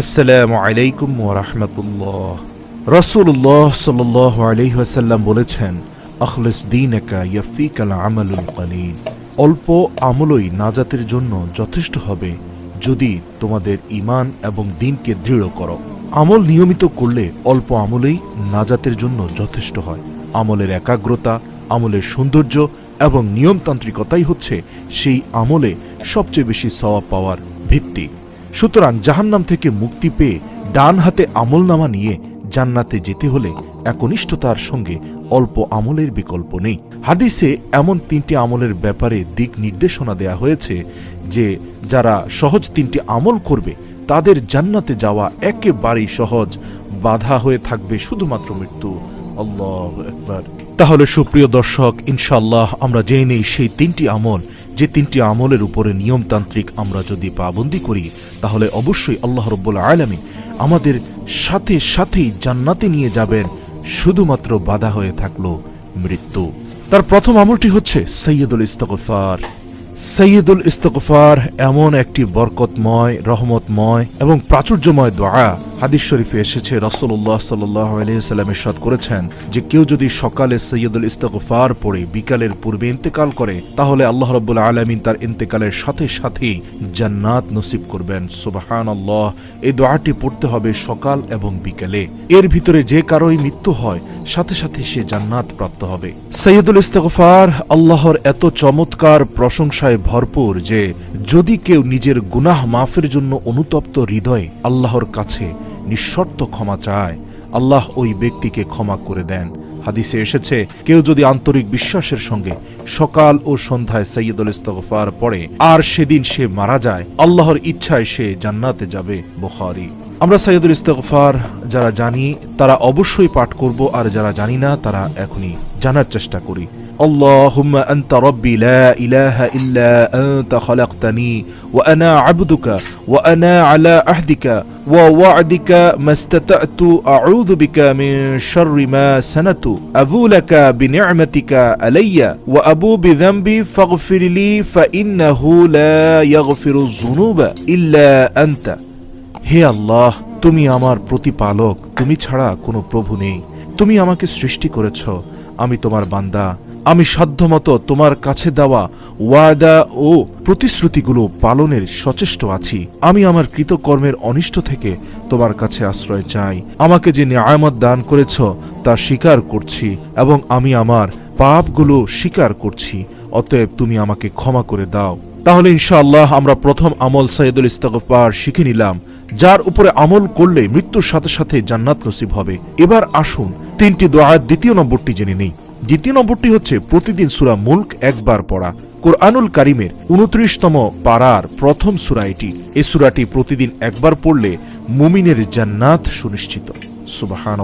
আসসালামু আলাইকুম ওরহমতুল্লাহ রসুল্লাহ সাল আলহাসাল্লাম বলেছেন, আখলিস দিন একা ইয়াফিকাল আমালুল কালিল। অল্প আমলই নাজাতের জন্য যথেষ্ট হবে যদি তোমাদের ইমান এবং দিনকে দৃঢ় করো। আমল নিয়মিত করলে অল্প আমলেই নাজাতের জন্য যথেষ্ট হয়। আমলের একাগ্রতা, আমলের সৌন্দর্য এবং নিয়মতান্ত্রিকতাই হচ্ছে সেই আমলে সবচেয়ে বেশি সওয়াব পাওয়ার ভিত্তি। সুতরাং জাহান্নাম থেকে মুক্তি পেয়ে ডান হাতে আমলনামা নিয়ে জান্নাতে যেতে হলে একনিষ্ঠতার সঙ্গে অল্প আমলের বিকল্প নেই। হাদিসে এমন তিনটি আমলের ব্যাপারে দিক নির্দেশনা দেয়া হয়েছে যে, যারা সহজ তিনটি আমল করবে, তাদের জান্নাতে যাওয়া একেবারেই সহজ। বাধা হয়ে থাকবে শুধুমাত্র মৃত্যু। একবার তাহলে সুপ্রিয় দর্শক ইনশাল্লাহ আমরা জেনে নেই সেই তিনটি আমল যে তিনটি আমলের উপরে নিয়মতান্ত্রিক আমরা যদি পাবন্দি করি, তাহলে অবশ্যই আল্লাহ রব্বুল আলমী আমাদের সাথে সাথেই জান্নাতে নিয়ে যাবেন, শুধুমাত্র বাধা হয়ে থাকল মৃত্যু। তার প্রথম আমলটি হচ্ছে সৈয়দুল ইস্তগফার। সৈয়দুল ইস্তগফার এমন একটি বরকতময়, রহমতময় এবং প্রাচুর্যময় দোয়া হাদিস শরীফে এসেছে। রসল্লাহ সাল্লাহ আলহিসাল্লাম ইরশাদ করেছেন যে কেউ যদি সকালে সৈয়দুল ইস্তগফার পড়ে, বিকালের পূর্বে ইন্তেকাল করে, তাহলে আল্লাহ রব্বুল আলমিন তার ইন্তেকালের সাথে সাথেই জান্নাত নসিব করবেন। সুবাহান আল্লাহ এই দোয়াটি পড়তে হবে সকাল এবং বিকালে। এর ভিতরে যে কারোই মৃত্যু হয় সাথে সাথে সে জান্নাত প্রাপ্ত হবে। সৈয়দুল ইস্তগফার আল্লাহর এত চমৎকার প্রশংসায় ভরপুর যে, যদি কেউ নিজের গুনাহ মাফের জন্য অনুতপ্ত হৃদয়ে আল্লাহর কাছে নিঃশর্ত ক্ষমা চায়, আল্লাহ ওই ব্যক্তিকে ক্ষমা করে দেন। হাদিসে এসেছে, কেউ যদি আন্তরিক বিশ্বাসের সঙ্গে সকাল ও সন্ধ্যায় সৈয়দুল ইস্তগফার পড়ে, আর সেদিন সে মারা যায়, আল্লাহর ইচ্ছায় সে জান্নাতে যাবে, বুখারী। আমরা সৈয়দুল ইস্তগফার যারা জানি তারা অবশ্যই পাঠ করব আর যারা জানি না তারা এখনই জানার চেষ্টা করি اللهم أنت ربي لا إله إلا أنت خلقتني وأنا عبدك وأنا على عهدك ووعدك ما استطعت أعوذ بك من شر ما سنت أبو لك بنعمتك علي وأبو بذنبي فاغفر لي فإنه لا يغفر الذنوب إلا أنت হে আল্লাহ, তুমি আমার প্রতিপালক, তুমি ছাড়া কোনো প্রভু নেই। তুমি আমাকে সৃষ্টি করেছ, আমি তোমার বান্দা। আমি সাধ্যমতো তোমার কাছে দেওয়া ওয়াদা ও প্রতিশ্রুতিগুলো পালনের সচেষ্ট আছি। আমি আমার কৃতকর্মের অনিষ্ট থেকে তোমার কাছে আশ্রয় চাই। আমাকে যে নিয়ামত দান করেছ, তা স্বীকার করছি এবং আমি আমার পাপগুলো স্বীকার করছি। অতএব তুমি আমাকে ক্ষমা করে দাও। তাহলে ইনশাআল্লাহ আমরা প্রথম আমল সৈয়দুল ইস্তগফার শিখে নিলাম। যার উপরে আমল করলে মৃত্যুর সাথে সাথে জান্নাত নসিব হবে। এবার আসুন, তিনটি দোয়ার দ্বিতীয় নম্বরটি জেনে নেই। দ্বিতীয় নম্বরটি হচ্ছে, প্রতিদিন সুরা মুল্ক একবার পড়া। কোরআনুল কারিমের উনত্রিশতম পাড়ার প্রথম সুরা এটি। এ সুরাটি প্রতিদিন একবার পড়লে মুমিনের জান্নাত সুনিশ্চিত। সুবাহান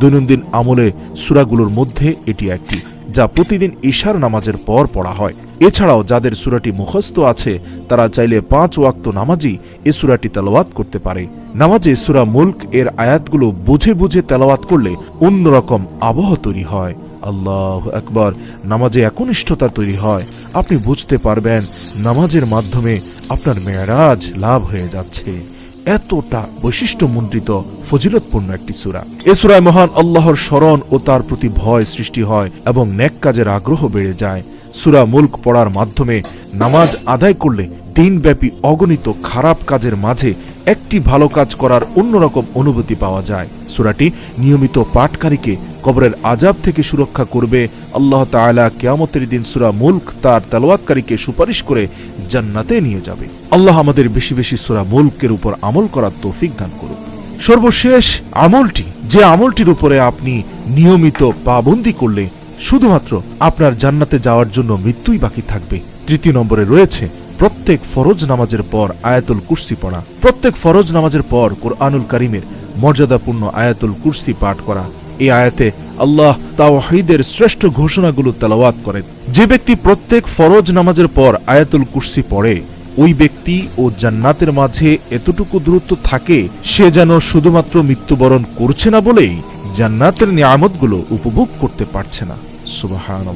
দৈনন্দিন আমলে সুরাগুলোর মধ্যে এটি একটি, যা প্রতিদিন ঈশার নামাজের পর পড়া হয়। এছাড়াও যাদের সুরাটি মুখস্থ আছে, তারা চাইলে পাঁচ ওয়াক্ত নামাজি এ সুরাটি তেলাওয়াত করতে পারে। নামাজে সুরা মুল্ক এর আয়াতগুলো বুঝে বুঝে তেলাওয়াত করলে অন্যরকম আবহ তৈরি হয়। আল্লাহ একবার নামাজে একনিষ্ঠতা তৈরি হয়। আপনি বুঝতে পারবেন, নামাজের মাধ্যমে আপনার মেয়ারাজ লাভ হয়ে যাচ্ছে। এতটা বৈশিষ্ট্যমণ্ডিত ফজিলতপূর্ণ একটি সুরা। এ সুরায় মহান আল্লাহর স্মরণ ও তার প্রতি ভয় সৃষ্টি হয় এবং ন্যাক কাজের আগ্রহ বেড়ে যায়। সুরা মুল্ক পড়ার মাধ্যমে নামাজ আদায় করলে দিনব্যাপী অগণিত খারাপ কাজের মাঝে একটি ভালো কাজ করার অন্যরকম অনুভূতি পাওয়া যায়। সুরাটি নিয়মিত পাঠকারীকে কবরের আজাব থেকে সুরক্ষা করবে। আল্লাহ তাআলা কেয়ামতের দিন সুরা মুল্ক তার তেলাওয়াতকারীকে সুপারিশ করে জান্নাতে নিয়ে যাবে। আল্লাহ আমাদের বেশি বেশি সুরা মুল্কের উপর আমল করার তৌফিক দান করুক সর্বশেষ আমলটি, যে আমলটির উপরে আপনি নিয়মিত পাবন্দি করলে শুধুমাত্র আপনার জান্নাতে যাওয়ার জন্য মৃত্যুই বাকি থাকবে। তৃতীয় নম্বরে রয়েছে প্রত্যেক ফরজ নামাজের পর আয়াতুল কুরসি পড়া। প্রত্যেক ফরজ নামাজের পর কোরআনুল কারিমের মর্যাদাপূর্ণ আয়াতুল কুরসি পাঠ করা। এই আয়াতে আল্লাহ তাওহীদের শ্রেষ্ঠ ঘোষণাগুলো তেলাওয়াত করেন। যে ব্যক্তি প্রত্যেক ফরজ নামাজের পর আয়াতুল কুরসি পড়ে, ওই ব্যক্তি ও জান্নাতের মাঝে এতটুকু দূরত্ব থাকে, সে যেন শুধুমাত্র মৃত্যুবরণ করছে না বলেই জান্নাতের নিয়ামতগুলো উপভোগ করতে পারছে না। সুবাহান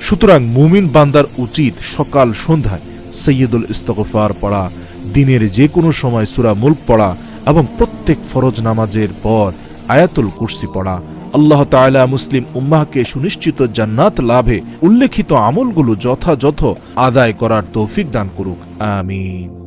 সুতরাং মুমিন বান্দার উচিত সকাল সন্ধ্যায় সৈয়দুল ইস্তগফার পড়া, দিনের যে কোনো সময় সুরা মুল্ক পড়া এবং প্রত্যেক ফরজ নামাজের পর আয়াতুল কুরসি পড়া। আল্লাহ তাআলা মুসলিম উম্মাহকে সুনিশ্চিত জান্নাত লাভে উল্লেখিত আমলগুলো যথাযথ আদায় করার তৌফিক দান করুক। আমিন।